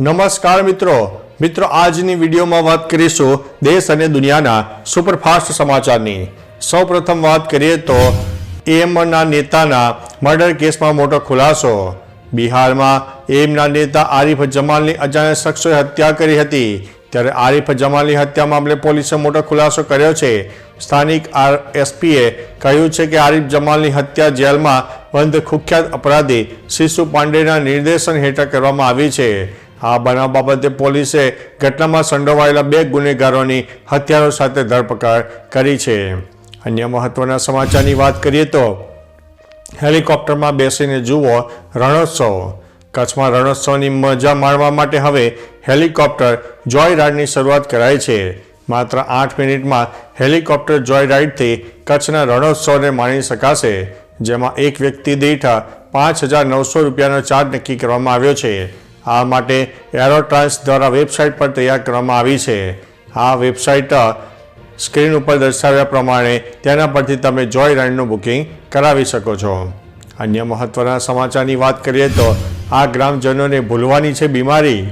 નમસ્કાર મિત્રો. મિત્રો, આજની વિડીયોમાં વાત કરીશું દેશ અને દુનિયાના સુપરફાસ્ટ સમાચારની. સૌપ્રથમ વાત કરીએ તો એમના નેતાના મર્ડર કેસમાં મોટો ખુલાસો. બિહારમાં એમના નેતા આરિફ જમાલની અજાણ્યા શખ્સોએ હત્યા કરી હતી. ત્યારે આરિફ જમાલની હત્યા મામલે પોલીસે મોટો ખુલાસો કર્યો છે. સ્થાનિક આર એસપીએ કહ્યું છે કે આરિફ જમાલની હત્યા જેલમાં બંધ કુખ્યાત અપરાધી શિશુ પાંડેના નિર્દેશન હેઠળ કરવામાં આવી છે. આ બનાવ બાબતે પોલીસે ઘટનામાં સંડોવાયેલા બે ગુનેગારોની હત્યારો સાથે ધરપકડ કરી છે. અન્ય મહત્વના સમાચારની વાત કરીએ તો, હેલિકોપ્ટરમાં બેસીને જુઓ રણોત્સવ. કચ્છમાં રણોત્સવની મજા માણવા માટે હવે હેલિકોપ્ટર જોય રાઇડની શરૂઆત કરાઈ છે. માત્ર આઠ મિનિટમાં હેલિકોપ્ટર જોય રાઇડથી કચ્છના રણોત્સવને માણી શકાશે, જેમાં એક વ્યક્તિ દીઠ પાંચ હજાર નવસો રૂપિયાનો ચાર્જ નક્કી કરવામાં આવ્યો છે. આ માટે એરોટ્રાન્સ દ્વારા વેબસાઇટ પર તૈયાર કરવામાં આવી છે. આ વેબસાઇટ સ્ક્રીન ઉપર દર્શાવ્યા પ્રમાણે તેના પરથી તમે જોય રાઇડનું બુકિંગ કરાવી શકો છો. અન્ય મહત્વના સમાચારની વાત કરીએ તો, આ ગ્રામજનોને ભૂલવાની છે બીમારી.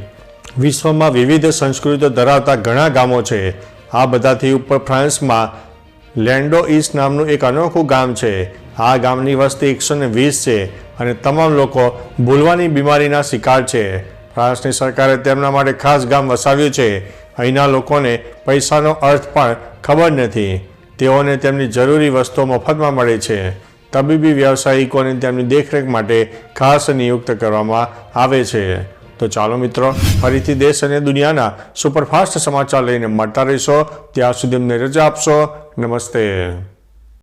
વિશ્વમાં વિવિધ સંસ્કૃતિઓ ધરાવતા ઘણા ગામો છે. આ બધાથી ઉપર ફ્રાન્સમાં લેન્ડો ઇસ્ટ નામનું એક અનોખું ગામ છે. આ ગામની વસ્તી એકસો ને વીસ છે. અને તમામ લોકો ભૂલવાની બીમારીના શિકાર છે. ફ્રાન્સની સરકારે તેમના માટે ખાસ ગામ વસાવ્યું છે. અહીંના લોકોને પૈસાનો અર્થ પણ ખબર નથી. તેઓને તેમની જરૂરી વસ્તુઓ મફતમાં મળે છે. તબીબી વ્યવસાયિકોને તેમની દેખરેખ માટે ખાસ નિયુક્ત કરવામાં આવે છે. તો ચાલો મિત્રો, ફરીથી દેશ અને દુનિયાના સુપરફાસ્ટ સમાચાર લઈને મળતા રહીશો. ત્યાં સુધી અમને રજા આપશો. નમસ્તે.